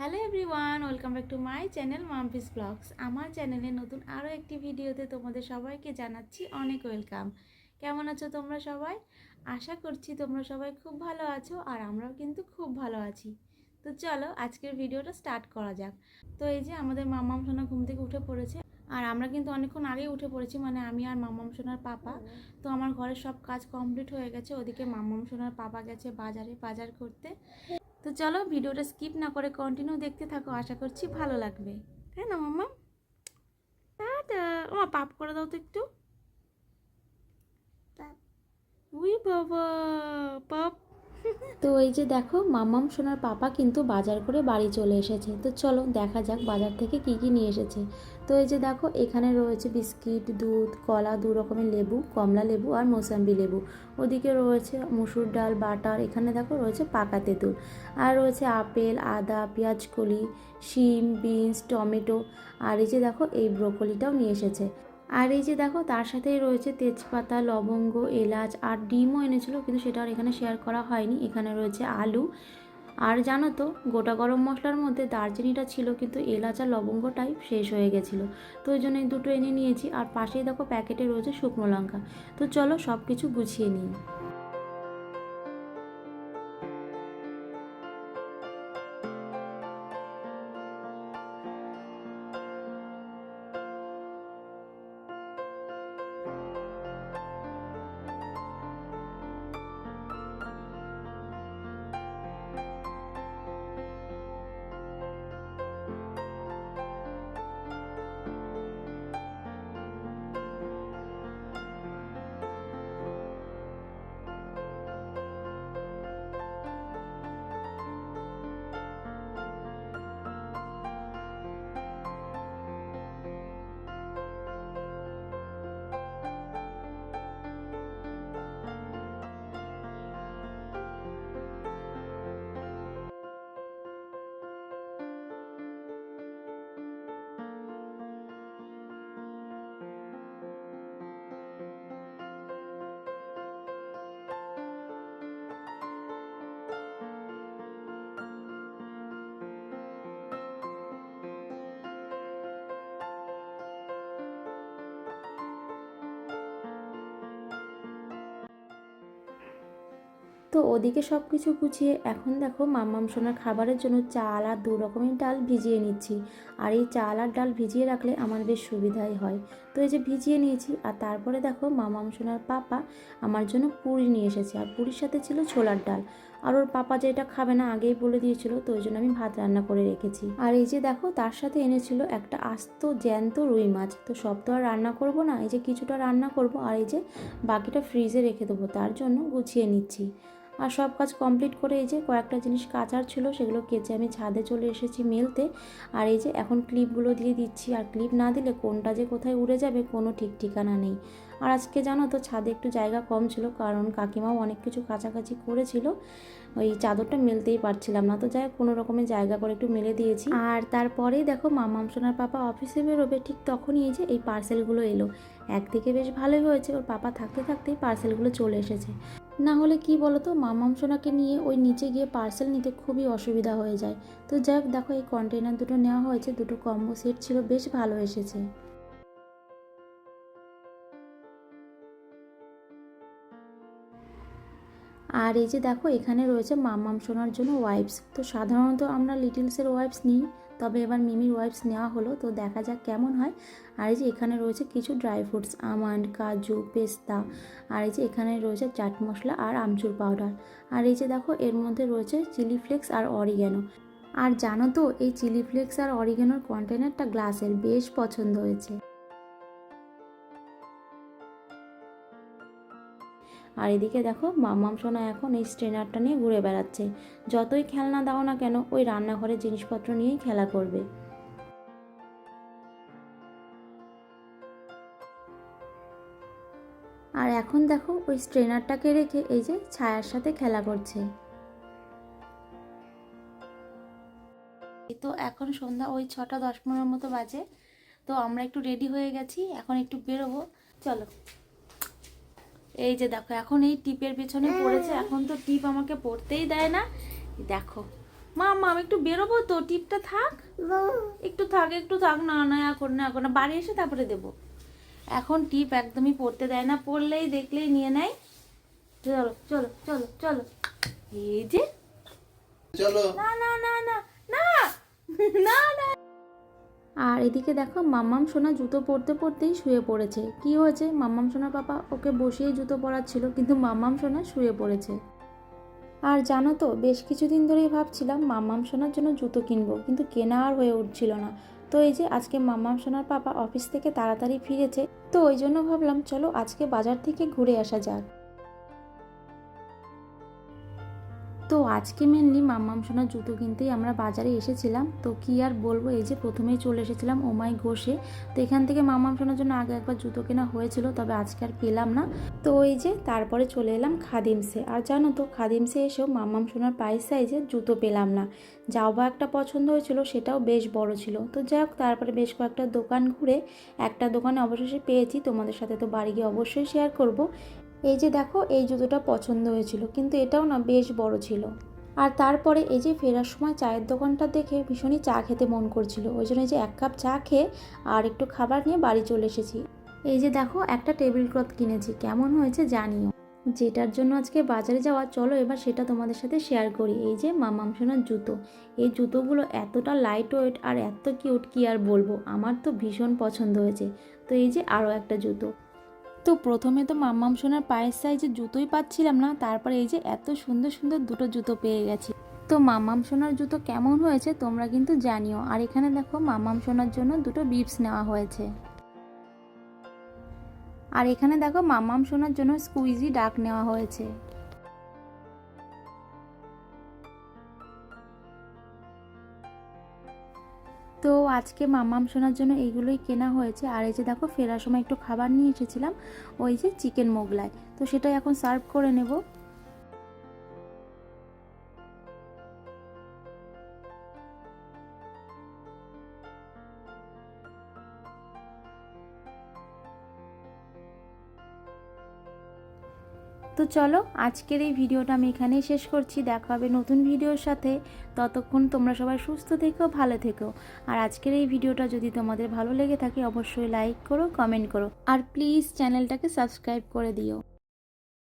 Hello everyone, welcome back to my channel Mampi's vlogs. আমার চ্যানেলে নতুন আরও একটি ভিডিওতে তোমাদের সবাইকে জানাচ্ছি অনেক ওয়েলকাম। কেমন আছো তোমরা সবাই? আশা করছি তোমরা সবাই খুব ভালো আছো আর আমরাও কিন্তু খুব ভালো আছি। তো চলো আজকের ভিডিওটা স্টার্ট করা যাক। তো এই যে আমাদের মামাম সোনা ঘুম থেকে উঠে পড়েছে আর আমরা কিন্তু অনেকক্ষণ আগেই উঠে পড়েছি মানে আমি আর মামাম সোনার পাপা। তো আমার ঘরের সব কাজ কমপ্লিট হয়ে গেছে, ওদিকে মামাম সোনার পাপা গেছে বাজারে বাজার করতে। তো চলো ভিডিওটা স্কিপ না করে কন্টিনিউ দেখতে থাকো আশা করছি ভালো লাগবে। তাই না মাম্মা? আমার ও পাপ করে দাও তো একটু। উই বাবা পাপ তো এই যে দেখো, মামাম সোনার পাপা কিন্তু বাজার করে বাড়ি চলে এসেছে। তো চলো দেখা যাক বাজার থেকে কি কি নিয়ে এসেছে। তো এই যে দেখো, এখানে রয়েছে বিস্কিট, দুধ, কলা, দু রকমের লেবু, কমলা লেবু আর মোসাম্বি লেবু। ওদিকে রয়েছে মুসুর ডাল, বাটার, এখানে দেখো রয়েছে পাকা তেঁতুল। আর রয়েছে আপেল, আদা পেঁয়াজ কলি শিম, বিনস, টমেটো। আর এই যে দেখো, এই ব্রোকলিটাও নিয়ে এসেছে। আর এই যে দেখো, তার সাথেই রয়েছে তেজপাতা, লবঙ্গ, এলাচ আর ডিমও এনেছিল, কিন্তু সেটা আর এখানে শেয়ার করা হয়নি। এখানে রয়েছে আলু। আর জানো তো, গোটা গরম মশলার মধ্যে দারচিনিটা ছিল, কিন্তু এলাচ আর লবঙ্গটাই শেষ হয়ে গেছিল। তো ওই জন্য দুটো এনে নিয়েছি। আর পাশেই দেখো প্যাকেটে রয়েছে শুকনো লঙ্কা। তো চলো সব কিছু গুছিয়ে নিই। তো ওদিকে সব কিছু গুছিয়ে এখন দেখো মাম্মাম সোনার খাবারের জন্য চাল আর দু রকমের ডাল ভিজিয়ে নিচ্ছি। আর এই চাল আর ডাল ভিজিয়ে রাখলে আমার বেশ সুবিধাই হয়। তো এই যে ভিজিয়ে নিয়েছি, আর তারপরে দেখো মামাম সোনার পাপা আমার জন্য পুরি নিয়ে এসেছে। আর পুরীর সাথে ছিল ছোলার ডাল। আর ওর পাপা যেটা খাবে না আগেই বলে দিয়েছিল, তো ওই জন্য আমি ভাত রান্না করে রেখেছি। আর এই যে দেখো তার সাথে এনেছিল একটা আস্ত জ্যান্ত রুই মাছ। তো সব তো আর রান্না করব না, এই যে কিছুটা রান্না করব, আর এই যে বাকিটা ফ্রিজে রেখে দেবো, তার জন্য গুছিয়ে নিচ্ছি। আর সব কাজ কমপ্লিট করে এই যে কয়েকটা জিনিস কাচার ছিল, সেগুলো কেচে আমি ছাদে চলে এসেছি মেলতে। আর এই যে এখন ক্লিপগুলো দিয়ে দিচ্ছি, আর ক্লিপ না দিলে কোনটা যে কোথায় উড়ে যাবে কোনো ঠিক ঠিকানা নেই। আর আজকে জানো তো ছাদে একটু জায়গা কম ছিল, কারণ কাকিমাও অনেক কিছু কাছাকাছি করেছিল। ওই চাদরটা মেলতেই পারছিলাম না, তো যাই কোনো রকমের জায়গা করে একটু মেলে দিয়েছি। আর তারপরেই দেখো মামাম সোনার পাপা অফিসে বেরোবে, ঠিক তখনই এই যে এই পার্সেলগুলো এলো। একদিকে বেশ ভালোই হয়েছে, ওর পাপা থাকতে থাকতেই পার্সেলগুলো চলে এসেছে। না হলে কি বলতো, মামাম সোনাকে নিয়ে ওই নিচে গিয়ে পার্সেল নিতে খুবই অসুবিধা হয়ে যায়। তো যাই হোক দেখো এই কন্টেনার দুটো নেওয়া হয়েছে, দুটো কম্বো সেট ছিল, বেশ ভালো এসেছে। আর এই যে দেখো, এখানে রয়েছে মামাম সোনার জন্য ওয়াইপস তো সাধারণত আমরা লিটিলসের ওয়াইপস নিই। তবে এবার মিমির ওয়াইপস নেওয়া হলো, তো দেখা যাক কেমন হয়। আর এই যে এখানে রয়েছে কিছু ড্রাই ফ্রুটস আমন্ড কাজু, পেস্তা, আর এই যে এখানে রয়েছে চাট মশলা আর আমচুর পাউডার আর এই যে দেখো, এর মধ্যে রয়েছে চিলি ফ্লেক্স আর অরিগ্যানো আর জানো তো, এই চিলি ফ্লেক্স আর অরিগ্যানোর কন্টেনারটা গ্লাসের বেশ পছন্দ হয়েছে। আর এদিকে দেখো মাম্মাম সোনা এখন এই স্ট্রেনারটা নিয়ে ঘুরে বেড়াচ্ছে। যতই খেলনা দাও না কেন, ওই রান্নাঘরের জিনিসপত্র নিয়েই খেলা করবে। আর এখন দেখো ওই স্ট্রেনারটাকে রেখে এই যে ছায়ার সাথে খেলা করছে। তো এখন সন্ধ্যা ওই ছটা দশ পনেরোর মতো বাজে। তো আমরা একটু রেডি হয়ে গেছি, এখন একটু বেরোবো। চলো। এই যে দেখো এখন এই টিপের পেছনে পড়েছে এখন তো টিপ আমাকে পড়তেই দেয় না। দেখো মা মা আমি একটু বেরোবো তো টিপটা থাক। একটু থাক একটু থাক না না এখন না এখন না বাড়ি এসে তারপরে দেবো। এখন টিপ একদমই পড়তে দেয় না পড়লেই দেখলেই নিয়ে নেয়। চলো চলো চলো চলো। এই যে। চলো। না না না না না না না। আর এদিকে দেখো মাম্মাম সোনা জুতো পরতে পরতেই শুয়ে পড়েছে। কি হয়েছে? মাম্মাম সোনার পাপা ওকে বসিয়ে জুতো পরাচ্ছিল, কিন্তু মাম্মাম সোনা শুয়ে পড়েছে। আর জানো তো, বেশ কিছুদিন ধরেই ভাবছিলাম মাম্মাম সোনার জন্য জুতো কিনবো, কিন্তু কেনা আর হয়ে উঠছিল না। তো এই যে আজকে মাম্মাম সোনার পাপা অফিস থেকে তাড়াতাড়ি ফিরেছে, তো ওই জন্য ভাবলাম, চলো আজকে বাজার থেকে ঘুরে আসা যাক। তো আজকে মেনলি মাম্মাম সোনার জুতো কিনতেই আমরা বাজারে এসেছিলাম। তো কি আর বলব, এই যে প্রথমেই চলে এসেছিলাম ওমাই ঘোষে। তো এখান থেকে মাম্মাম সোনার জন্য আগে একবার জুতো কেনা হয়েছিল, তবে আজকে আর পেলাম না। তো এই যে তারপরে চলে এলাম খাদিমসে। আর জানো তো, খাদিমসে এসেও মাম্মাম সোনার পায়ের সাইজে জুতো পেলাম না। যাও বা একটা পছন্দ হয়েছিল, সেটাও বেশ বড় ছিল। তো যাই হোক, তারপরে বেশ কয়েকটা দোকান ঘুরে একটা দোকানে অবশেষে পেয়েছি। তোমাদের সাথে তো বাড়ি গিয়ে অবশ্যই শেয়ার করব। এই যে দেখো, এই জুতোটা পছন্দ হয়েছিল, কিন্তু এটাও না বেশ বড় ছিল। আর তারপরে এই যে ফেরার সময় চায়ের দোকানটা দেখে ভীষণই চা খেতে মন করছিল। ওই জন্য এই যে এক কাপ চা খেয়ে আর একটু খাবার নিয়ে বাড়ি চলে এসেছি। এই যে দেখো, একটা টেবিল ক্লথ কিনেছি, কেমন হয়েছে জানিও। যেটার জন্য আজকে বাজারে যাওয়া, চলো এবার সেটা তোমাদের সাথে শেয়ার করি। এই যে মামাম সোনার জুতো। এই জুতোগুলো এতটা লাইট ওয়েট আর এত কিউট কি আর বলব? আমার তো ভীষণ পছন্দ হয়েছে। তো এই যে আরও একটা জুতো। তো প্রথমে তো মাম্মাম সোনার পায়ের সাইজে জুতোই পাচ্ছিলাম না, তারপরে এই যে এত সুন্দর সুন্দর দুটো জুতো পেয়ে গেছি। তো মাম্মাম সোনার জুতো কেমন হয়েছে তোমরা কিন্তু জানিও। আর এখানে দেখো মাম্মাম সোনার জন্য দুটো বিপস নেওয়া হয়েছে। আর এখানে দেখো মাম্মাম সোনার জন্য স্কুইজি ডাক নেওয়া হয়েছে। তো আজকে মামাম শোনার জন্য এইগুলোই কেনা হয়েছে। আর এই যে দেখো, ফেরার সময় একটু খাবার নিয়ে এসেছিলাম, ওই যে চিকেন মোগলাই। তো সেটাই এখন সার্ভ করে নেব। চলো, আজকের এই ভিডিওটা আমি এখানেই শেষ করছি। দেখা হবে নতুন ভিডিওর সাথে। ততক্ষণ তোমরা সবাই সুস্থ থেকো, ভালো থেকো। আর আজকের এই ভিডিওটা যদি তোমাদের ভালো লেগে থাকে, অবশ্যই লাইক করো কমেন্ট করো। আর প্লিজ চ্যানেলটাকে সাবস্ক্রাইব করে দিও।